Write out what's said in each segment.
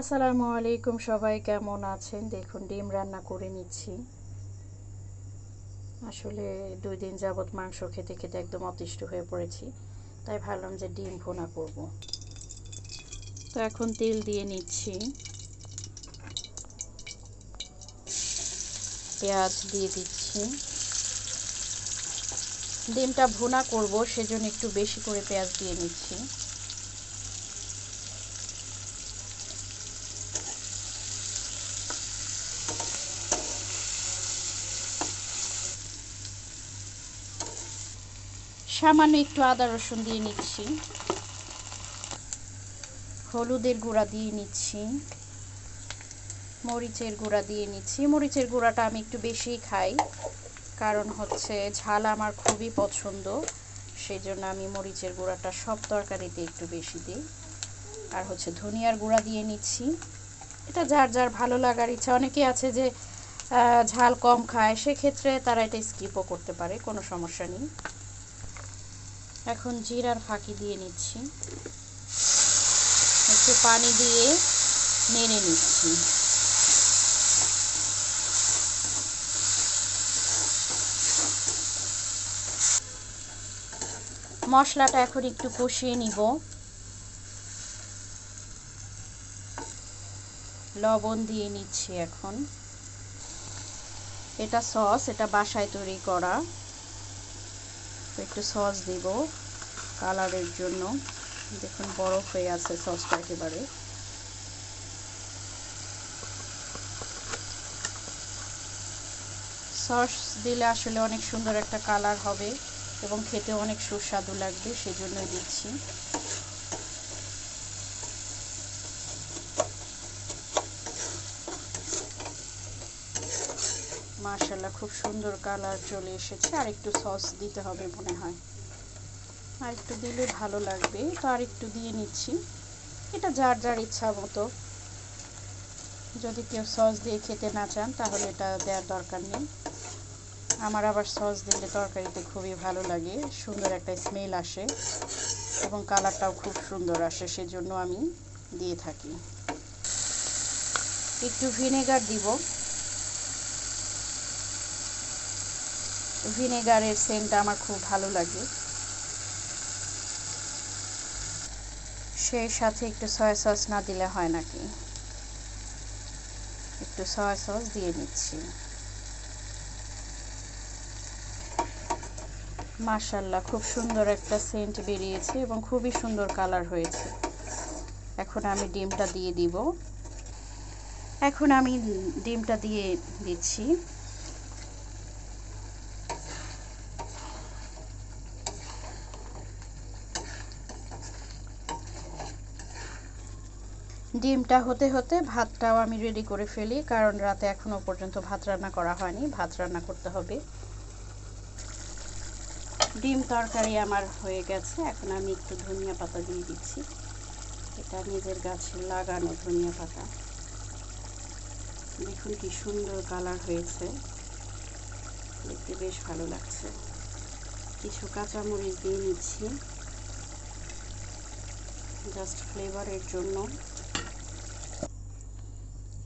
আসসালামু আলাইকুম, সবাই কেমন আছেন? দেখুন, ডিম রান্না করে নিচ্ছি। আসলে দুই দিন যাবৎ মাংস খেতে খেতে একদম অতিষ্ঠ হয়ে পড়েছি। তাই ভাবলাম যে ডিম ভুনা করব। তো এখন তেল দিয়ে নিচ্ছি। পেঁয়াজ দিয়ে দিচ্ছি। ডিমটা ভুনা করব, সেজন্য একটু বেশি করে পেঁয়াজ দিয়ে নিচ্ছি। সামান্য একটু আদা রসুন দিয়ে নিচ্ছি। হলুদের গুঁড়া দিয়ে নিচ্ছি। মরিচের গুঁড়া দিয়ে নিচ্ছি। মরিচের গুঁড়াটা আমি একটু বেশি খাই, কারণ হচ্ছে ঝাল আমার খুবই পছন্দ। সেই জন্য আমি মরিচের গুঁড়াটা সব তরকারিতে একটু বেশি দিই। আর হচ্ছে ধনিয়ার গুঁড়া দিয়ে নিচ্ছি। এটা যার যার ভালো লাগার ইচ্ছা। অনেকে আছে যে ঝাল কম খায়, সেক্ষেত্রে তারা এটা স্কিপও করতে পারে, কোনো সমস্যা নেই। এখন জিরার ফাঁকি দিয়ে নিচ্ছি। একটু পানি দিয়ে নেড়ে নিচ্ছি। মশলাটা এখন একটু কষিয়ে নিব। লবণ দিয়ে নিচ্ছি এখন। এটা সস, এটা বাসায় তৈরি করা। একটু সস দিব কালারের জন্য। দেখুন, বরফ হয়ে আছে সসটা একেবারে। সস দিলে আসলে অনেক সুন্দর একটা কালার হবে এবং খেতে অনেক সুস্বাদু লাগবে, সেজন্যই দিচ্ছি। মাশাল্লাহ খুব সুন্দর কালার চলে এসেছে। আর একটু সস দিতে হবে মনে হয়। আর একটু দিলে ভালো লাগবে। তো আর একটু দিয়ে নিচ্ছি। এটা যার যার ইচ্ছা মতো। যদি কেউ সস দিয়ে খেতে না চান, তাহলে এটা দেওয়ার দরকার নেই। আমার আবার সস দিলে তরকারিতে খুবই ভালো লাগে। সুন্দর একটা স্মেল আসে এবং কালারটাও খুব সুন্দর আসে, সেজন্য আমি দিয়ে থাকি। একটু ভিনেগার দিব। ভিনেগারের সেন্টটা আমার খুব ভালো লাগে। সেই সাথে একটু সয়া সস না দিলে হয় নাকি? একটু সয়া সস দিয়ে নিচ্ছি। মাশাল্লাহ খুব সুন্দর একটা সেন্ট বেরিয়েছে এবং খুবই সুন্দর কালার হয়েছে। এখন আমি ডিমটা দিয়ে দিব। এখন আমি ডিমটা দিয়ে দিচ্ছি। ডিমটা হতে হতে ভাতটাও আমি রেডি করে ফেলি, কারণ রাতে এখনও পর্যন্ত ভাত রান্না করা হয়নি, ভাত রান্না করতে হবে। ডিম তরকারি আমার হয়ে গেছে, এখন আমি একটু ধনিয়া পাতা দিয়ে দিচ্ছি। এটা নিজের গাছে লাগানো ধনিয়া পাতা। দেখুন কি সুন্দর কালার হয়েছে। দেখতে বেশ ভালো লাগছে। কিছু কাঁচামরিচ দিয়ে নিচ্ছি। জাস্ট ফ্লেভারের জন্য।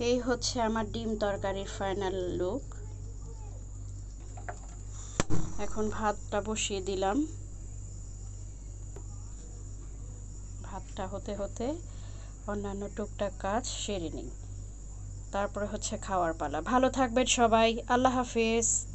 এই হচ্ছে আমার ডিম তরকারির ফাইনাল লুক এখন ভাতটা বসিয়ে দিলাম। ভাতটা হতে হতে অন্যান্য টুকটাক কাজ সেরে নিই। তারপরে হচ্ছে খাওয়ার পালা। ভালো থাকবেন সবাই। আল্লাহ হাফেজ।